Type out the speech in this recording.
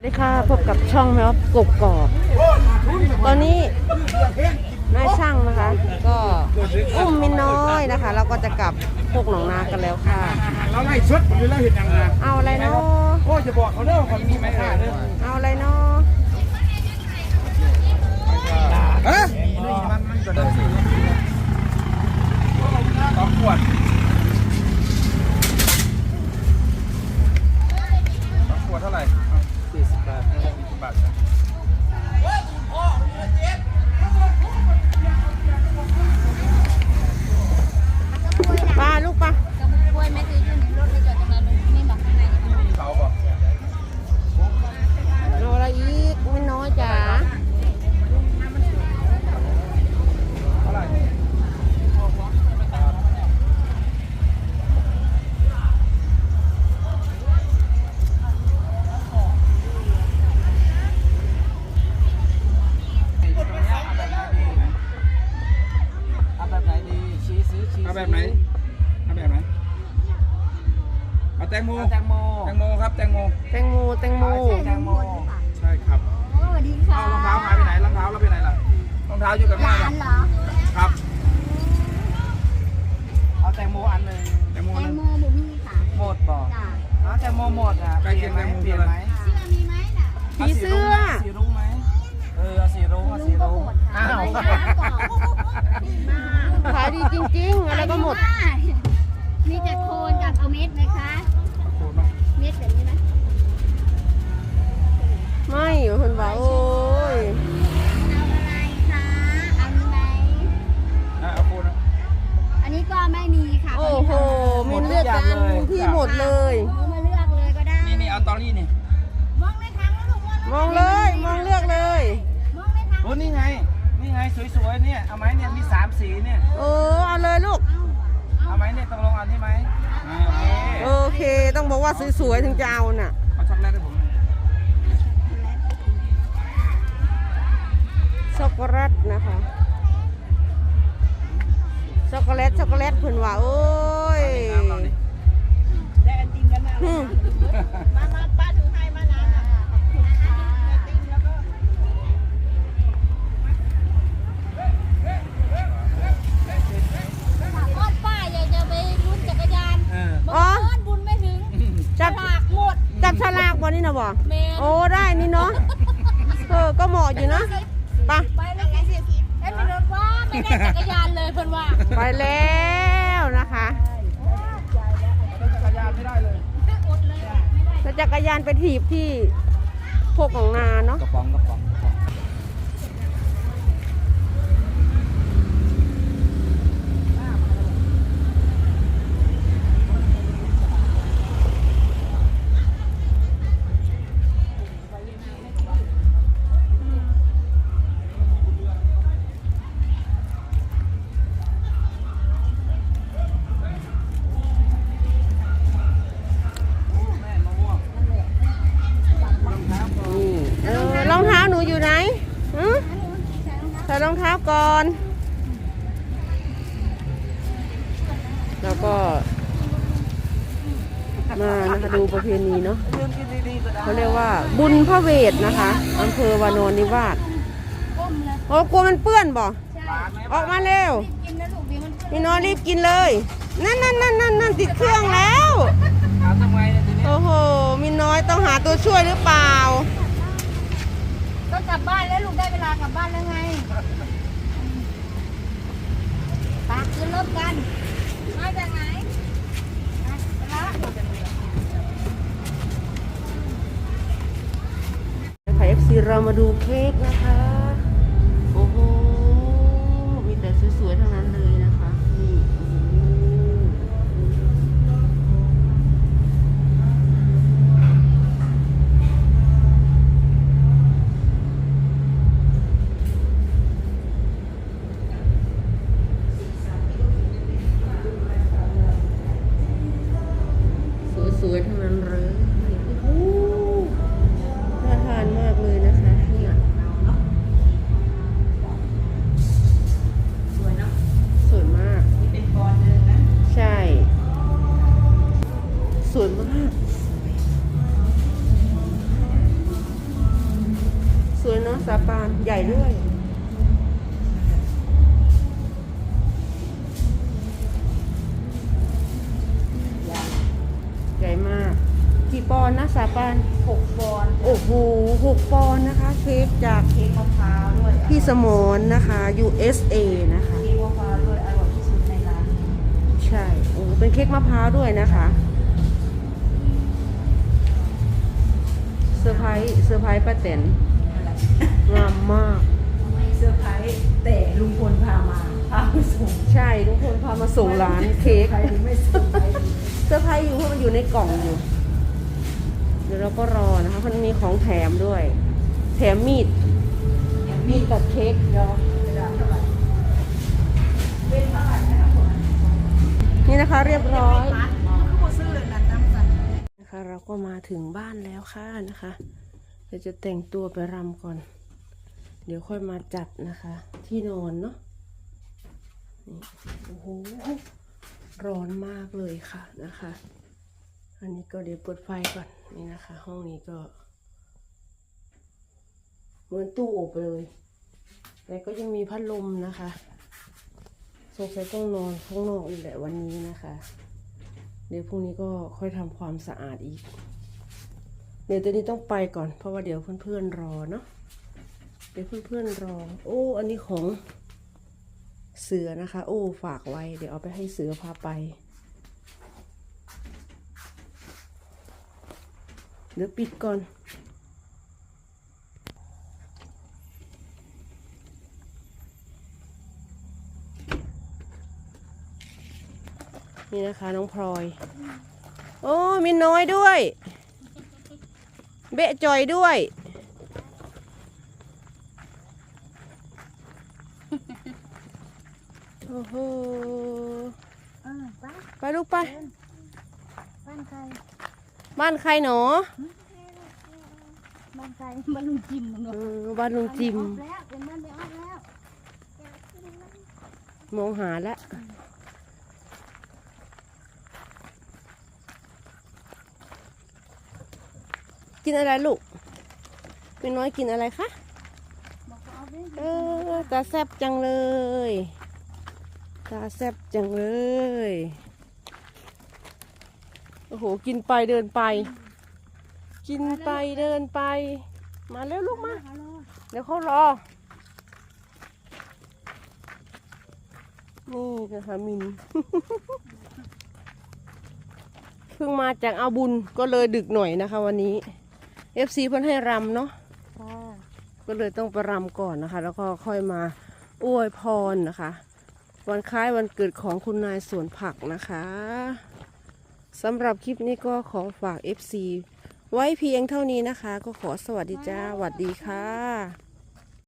สวัสดีค่ะพบกับช่องแมวกบกอบตอนนี้นายช่างนะคะ ก็อุ้มมินน้อยนะคะ เราก็จะกลับพวกหนองนากันแล้วค่ะเราไล่ชุดหรือเราเห็นยังไงเอาอะไรเนาะโอ้จะบอกเขาเด้อเขามีไหมค่าเด้อเอาอะไร โมเอาแตงโมแตงโมครับแตงโมแตงโมแตงโมแตงโมใช่ครับโอ้สวัสดีค่ะเอารองเท้าหายไปไหนรองเท้าเราไปไหนล่ะรองเท้าอยู่กับแม่ร้านเหรอครับเอาแตงโมอันหนึ่งแตงโมแตนึงงโมบุมีค่ะหมดบอกจ้าเอาแตงโมหมดอะใกล้เคียงแตงโมเปลี่ยนไหมเสื้อมีไหมน่ะผีเสื้อสีรุ้งไหมเออเอาสีรุ้งเอาสีลุงก็รุ้งหมดค่ะอ้าวไม่ได้ก่อนดีมากขายดีจริงๆอะไรก็หมด มีแต่โคนกับเอาเม็ดไหมคะโคตรเนาะ เม็ดแบบนี้ไหมไม่อยู่คนว่าโอ้ยเอาอะไรคะเอานี้ไหมอะเอาโคตรนะอันนี้ก็ไม่มีค่ะโอ้โหมินเลือกกันที่หมดเลยหนูมาเลือกเลยก็ได้นี่นี่เอาตอรี่นี่มองในทางแล้วลูกมองมองเลยมองเลือกเลยมองในทางโอ้นี่ไง นี่ไงสวยๆเนี่ยเอาไหมเนี่ยมีสามสีเนี่ยเออเอาเลยลูกเอา ไหมเนี่ยตกลงเอานี่ไหมอ่าโอเคโอเค ต้องบอกว่าสวยๆถึงจะเอาน่ะ เอาช็อกโกแลตให้ผมช็อกโกแลตนะคะ ช็อกโกแลตช็อกโกแลตเพิ่นว่าโอ้ยน้ำเราดิอืม มามาป้าถือให้มา บ่นี่นะบ่แมนโอ้ได้นี่เนาะเออก็เหมาะอยู่นะไปะไปเลยสิเอ็นไปรถว่าไม่ได้จักรยานเลยเพิ่นว่าไปแล้วนะคะจักรยานไม่ได้เลยอดเลยไม่ได้แล้วจักรยานไปถีบที่พวกของนาเนาะกระป๋องกระป๋องกระป๋อง ก็มานะคะดูประเพณีเนาะยืนกินดีๆก็ได้เขาเรียกว่า บุญพระเวทนะคะอำเภอวานอนนิวาสก้มเลยโอ้กลัวมันเปื้อนบ่ใช่ออกมาเร็วกินนะลูกเดี๋ยวมันเปื้อนพี่น้อยรีบกินเลย นั่นนั่นนั่นนั่นนั่นติดเครื่องแล้วเอาทำไมเนี่ยทีนี้โอ้โหมีน้อยต้องหาตัวช่วยหรือเปล่าต้องกลับบ้านแล้วลูกได้เวลากลับบ้านแล้วไงปากขึ้นรถกัน เรามาดูเค้กนะคะ วยมาก สวยเนาะซาปานใหญ่ด้วยใหญ่มาก กี่ปอนนะสาปานหกปอนโอ้โหหกปอนนะคะเค้กจากเค้กมะพร้าวด้วยพี่สมนนะคะ USA นะคะเค้กมะพร้าวด้วยอร่อยที่สุดในร้าน ใช่ โอ้เป็นเค้กมะพร้าวด้วยนะคะ ร์ไพรส์เซอร์ไพรส์ป้าแตนอะไรงามมากไม่เซอร์ไพรส์แต่ลุงพลพามาพาไปส่งใช่ทุกคนพามาส่งร้านเค้กใครหรือไม่เซอร์ไพรส์เซอร์ไพรส์อยู่เพราะมันอยู่ในกล่องอยู่ เดี๋ยวเราก็รอนะคะมันมีของแถมด้วย แถมมีดมีดตัดเค้กเดี๋ยวกระดาษเท่าไหร่เป็นเท่าไหร่นะครับผมนี่นะคะ เรียบร้อย นะคะ เราก็มาถึงบ้านแล้วค่ะนะคะเดี๋ยวจะแต่งตัวไปรำก่อน เดี๋ยวค่อยมาจัดนะคะ ที่นอนเนาะโอ้โหร้อนมากเลยค่ะนะคะ อันนี้ก็เดี๋ยวเปิดไฟก่อนนี่นะคะ ห้องนี้ก็เหมือนตู้อบเลยแต่ก็ยังมีพัดลมนะคะสงสัยต้องนอนข้างนอกอีกแหละวันนี้นะคะ เดี๋ยวพรุ่งนี้ก็ค่อยทำความสะอาดอีก เดี๋ยวตอนนี้ต้องไปก่อน เพราะว่าเดี๋ยวเพื่อนๆรอเนาะ เดี๋ยวเพื่อนๆรอ โอ้ อันนี้ของเสือนะคะ โอ้ฝากไว้ เดี๋ยวเอาไปให้เสือพาไป เดี๋ยวปิดก่อน นี่นะคะน้องพลอย โอ้มีน้อยด้วย เบะจอยด้วย โอ้โหเออไปไปลูกไป บ้านใคร บ้านใครหนอ บ้านใคร บ้านลุงจิมมึงเออบ้านลุงจิมออกแล้วเป็นบ้านไปออกแล้ว มองหาแล้ว กินอะไรลูกเป็นน้อยกินอะไรคะเออตาแซบจังเลยตาแซบจังเลยโอ้โหกินไปเดินไป กินไปเดินไป มาเร็วลูกมาเดี๋ยวเขารอ นี่นะคะมินเพิ่งมาจากเอาบุญก็เลยดึกหน่อยนะคะวันนี้ FC เพิ่นให้รำเนาะค่ะก็เลยต้องไปรำก่อนนะคะ แล้วก็ค่อยมาอวยพรนะคะ วันคล้ายวันเกิดของคุณนายสวนผักนะคะสำหรับคลิปนี้ก็ขอฝาก FC ไว้เพียงเท่านี้นะคะ ก็ขอสวัสดีจ้าสวัสดีค่ะ